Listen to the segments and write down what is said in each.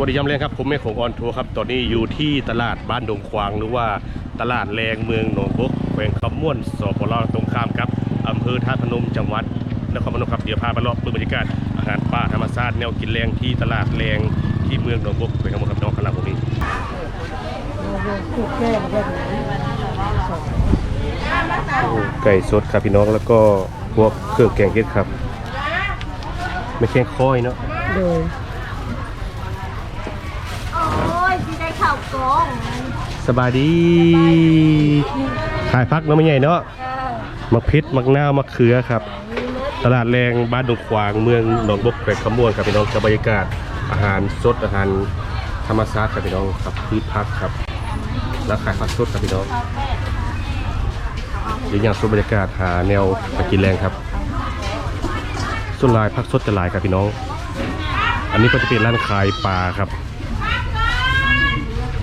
วัสดียามแรงครับ ผมแม่ของออนทัวร์ครับ ตอนนี้อยู่ที่ตลาดบ้านดงควางหรือว่าตลาดแรงเมืองหนองบกแขวงคำม่วนสปลตรงข้ามครับอำเภอท่าพนมจังหวัดนครพนมครับเดี๋ยวพาไปเลาะดูบรรยากาศอาหารป่าธรรมชาติแนวกินแรงที่ตลาดแรงที่เมืองหนองบกแขวงคำม่วนครับน้องคณะผมนี้โอ้ไก่สดครับพี่น้องแล้วก็พวกเครื่องแกงเห็ดครับ ไม่แค่ค่อยเนาะโดย โอ้ยที่ได้ข่าว กองสบายดีขายพักเนาะไม่ใหญ่เนาะเออมะพริกมะนาวมะเขือครับ ตลาดแรงบ้านดงขวางเมืองหนองบกแขวงขมวนครับพี่น้องกับบรรยากาศอาหารสดอาหารธรรมชาติครับพี่น้องครับพืชพักครับ แล้วขายผักสดครับพี่น้องเดี๋ยวอย่างส่วนบรรยากาศหาแนวไปกินแรงครับส่วนลายผักสดจะหลายครับพี่น้อง อันนี้ก็จะเป็นร้านขายปลาครับ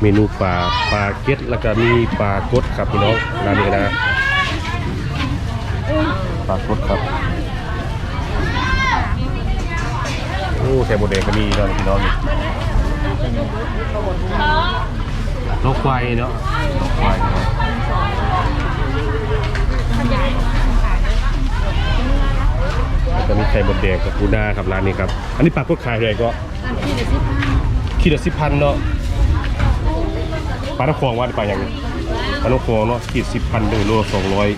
เมนูปลาปลาเก็ดแล้วก็มีปลากดครับพี่น้องร้านนี้นะปลากดครับโอ้แถมโมเดลก็มีเนาะพี่น้องนี่นกควายเนาะนกควายเนาะแล้วก็มีไข่มดแดงกับปูนาครับร้านนี้ครับ อันนี้ปลากดขายเลยก็ขีดละสิบพันเนาะป ลาตะคองว่าได้ปลาอย่างนี้ปลาตะคองเนาะขีดสิบพันหนึ่งโลสองร้อย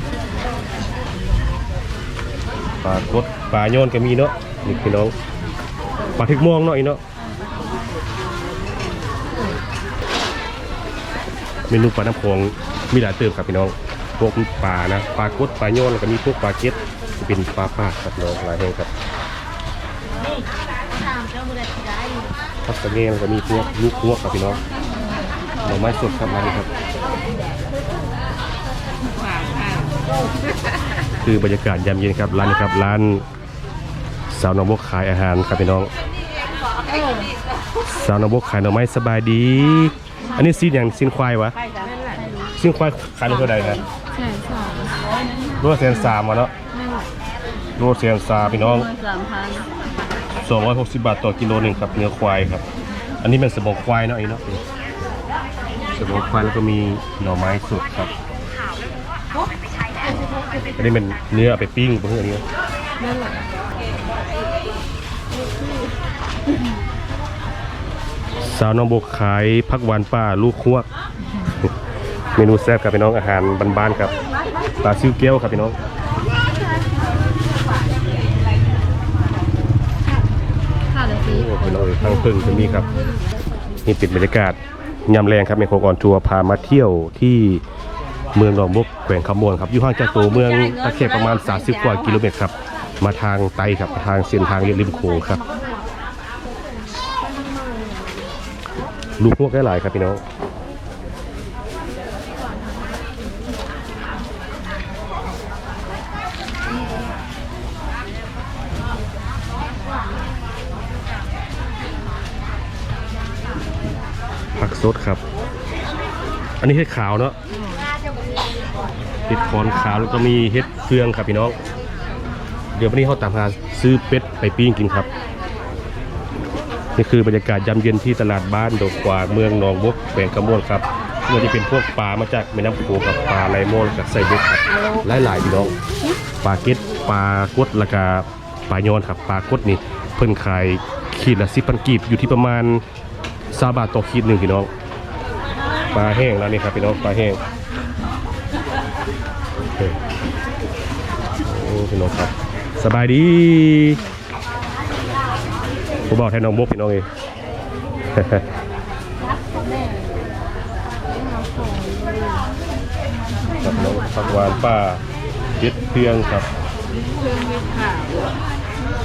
ปลากดปลาโยนก็มีเนาะนี่พี่น้องปลาทึกม่วงเนาะอีเนาะเมนูปลาน้ำโขงมีหลายเติมครับพี่น้องพวกปลานะปลากดปลาโยนแล้วก็มีพวกปลาเก็ดเป็นปลาปาครับน้องหลายแห่งครับถามเจ้าบุรีได้พักกระเงแล้วก็มีพวกลูกพวกครับพี่น้อง หน่อไม้สดครับร้านครับ คือบรรยากาศยามเย็นครับร้านนี้ครับร้าน สาวน้องบกขายอาหารครับพี่น้อง สาวน้องบกขายหน่อไม้สบายดี อันนี้ซีนอย่างซีนควายวะซีนควายขายในเท่าใดนะใช่สองรวดเซนสามวะเนาะรวดเซนสามพี่น้องสามพันสองร้อยหกสิบบาทต่อกิโลหนึ่งครับเนื้อควายครับ อันนี้เป็นสมองควายเนาะไอ้เนาะ สมองควายแล้วก็มีหน่อไม้สดครับอันนี้เป็นเนื้อเอาไปปิ้งเพื่อนอันนี้นั่นแหละสาวน้องบกขายพักหวานป้าลูกควกเมนูแซ่บครับพี่น้องอาหารบ้านๆครับปลาซิวเกี๊ยวครับพี่น้องค่าเดือนสีโอ้พี่น้องทั้งพึ่งจะมีครับนี่ติดบรรยากาศ ยามแรงครับเมโครกอนทัวร์พามาเที่ยวที่เมืองหนองบกแขวงขมวนครับอยู่ห่างจากตัวเมืองตะเข็บประมาณ 30 กว่ากิโลเมตรครับ มาทางไตครับทางเส้นทางเริมโขงครับ ลูกพวกได้หลายครับพี่น้อง สดครับ อันนี้เห็ดขาวเนาะเห็ดคอนขาวแล้วก็มีเห็ดเฟืองครับพี่น้อง เดี๋ยววันนี้เขาตามหาซื้อเป็ดไปปิ้งกินครับ นี่คือบรรยากาศยามเย็นที่ตลาดบ้านดงกว่าเมืองหนองบกแขวงกระมวลครับเมื่อที่เป็นพวกปลามาจากแม่น้ำโขงกับปลาไหลโมนกับไซเบ็ดครับหลายๆพี่น้องปลาเก็ดปลากดแล้วก็ปลาโยนครับปลากดนี่เพิ่นขายขีดละสิบพันกีบอยู่ที่ประมาณ ซาบาทต่อขีดหนึ่งพี่น้องปลาแห้งแล้วนี่ครับพี่น้องปลาแห้งโอ้พี่น้องครับ สบายดีผมบอกแทนน้องบกพี่น้องเองครับน้องผักหวานป้าเจ็ดเพียงครับ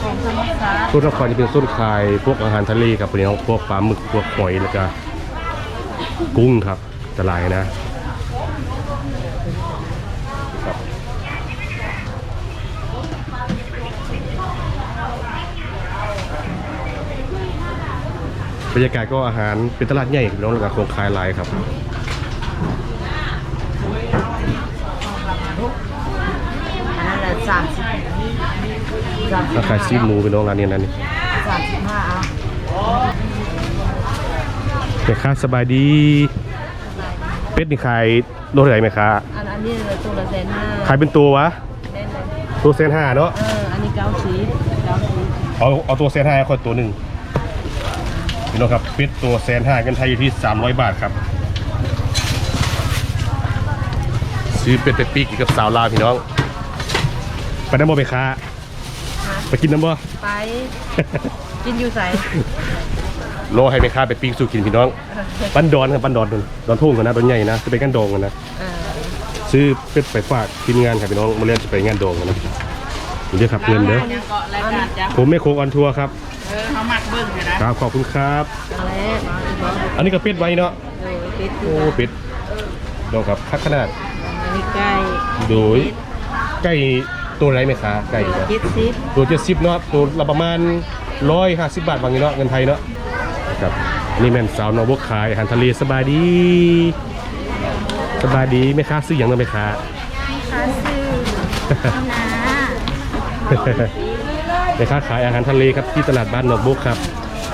ของธรรมชาติต้นนครจะเป็นต้นคายพวกอาหารทะเลครับพี่น้องพวกปลาหมึกพวกหอยแล้วก็กุ้งครับจะลายนะ ครับบรรยากาศก็อาหารเป็นตลาดใหญ่พี่น้องแล้วก็โครงคายหลายครับอันนั้นแหละสามสิบ สามสิราบคาซีหมูพี่น้องร้านนี้นั่นนี่สามสิบห้าเอาแม่ค้าสบายดี เป็ดนี่ขายโลเท่าไหร่แม่ค้าอันอันนี้ตัวละแสนห้าขายเป็นตัววะแน่นเลยตัวเซนห้าเนาะเอออันนี้เก้าสิบเก้าสิบเอาเอาตัวเซนห้าคนตัวหนึ่งพี่น้องครับเป็ดตัวเซนห้าเงินไทยอยู่ที่300บาทครับซื้อเป็ดไปปีกกับสาวลาวพี่น้อง ไปน้ำบ่ไปค้า ไปกินน้ำบ่ไป กินอยู่ใส่โลให้ไปค้าไปปีกสู่กินพี่น้อง ปันดอนครับปันดอนนู่นดอนทุ่งกันนะดอนใหญ่นะจะไปกันดองกันนะเออซื้อเป็ดไปฝากทีมงานครับพี่น้องมาเล่นจะไปงานดองกันนะนี่เด้อครับเงินเด้อยังเกาะรายการจ้ะผมไม่โคงออนทัวร์ครับเออเขาหมักเบิ้งอยู่นะครับขอบคุณครับ เอาแล้วมาอีกแล้วอันนี้ก็เป็ดไว้เนาะเออเป็ดโอ้เป็ดลองครับคักขนาดอันนี้ไก่โดยไก่ ตัวไรไหมคะไก่นะเจ็ดสิบตัวเจ็ดสิบเนาะตัวละประมาณร้อยห้าสิบบาทบางอย่างเนาะเงินไทยเนาะครับนี่แม่นสาวนองบกขายอาหารทะเลสบายดี สบายดีไหมคะซื้ออย่างนั้นไหมคะค้าซื้อนะแม่ค้าขายอาหารทะเลครับที่ตลาดบ้านหนองบกครับ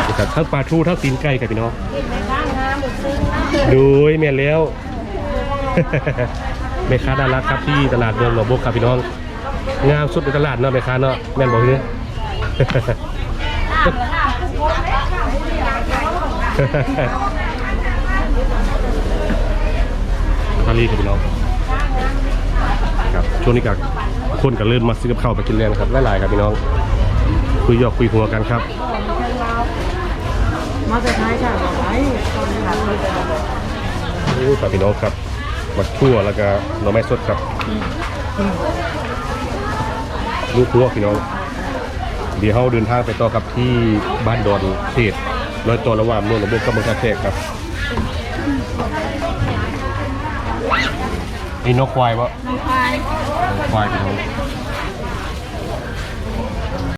นะครับทั้งปลาทูทั้งตีนไก่ครับพี่น้องดูยแม่นแล้วแม่ค้าน่ารักครับที่ตลาดเมืองหนองบกครับพี่น้อง งามสุดในตลาดเนาะแม่ค้าเนาะแม่นบอกเลยทะเลครับพี่น้องครับช่วงนี้กับคนก็เริ่มมาซื้อกับข้าวไปกินแล้วนะครับหลายๆครับพี่น้อง คุยหยอกคุยหัวกันครับ มาจะท้ค่ะบอกไว้ตอนนี้หลังเลยจะโอ้ครับพี่น้องครับ บักทั่วแล้วก็หน่อไม้สดครับ ลูกพัวพี่น้อง เดี๋ยวเราเดินทางไปต่อครับที่บ้านดอนเทศรอยต่อระหว่างเมืองหนองบัวกับเมืองกาแฟครับนี่นกควายวะน้องควายนกควายพี่น้อง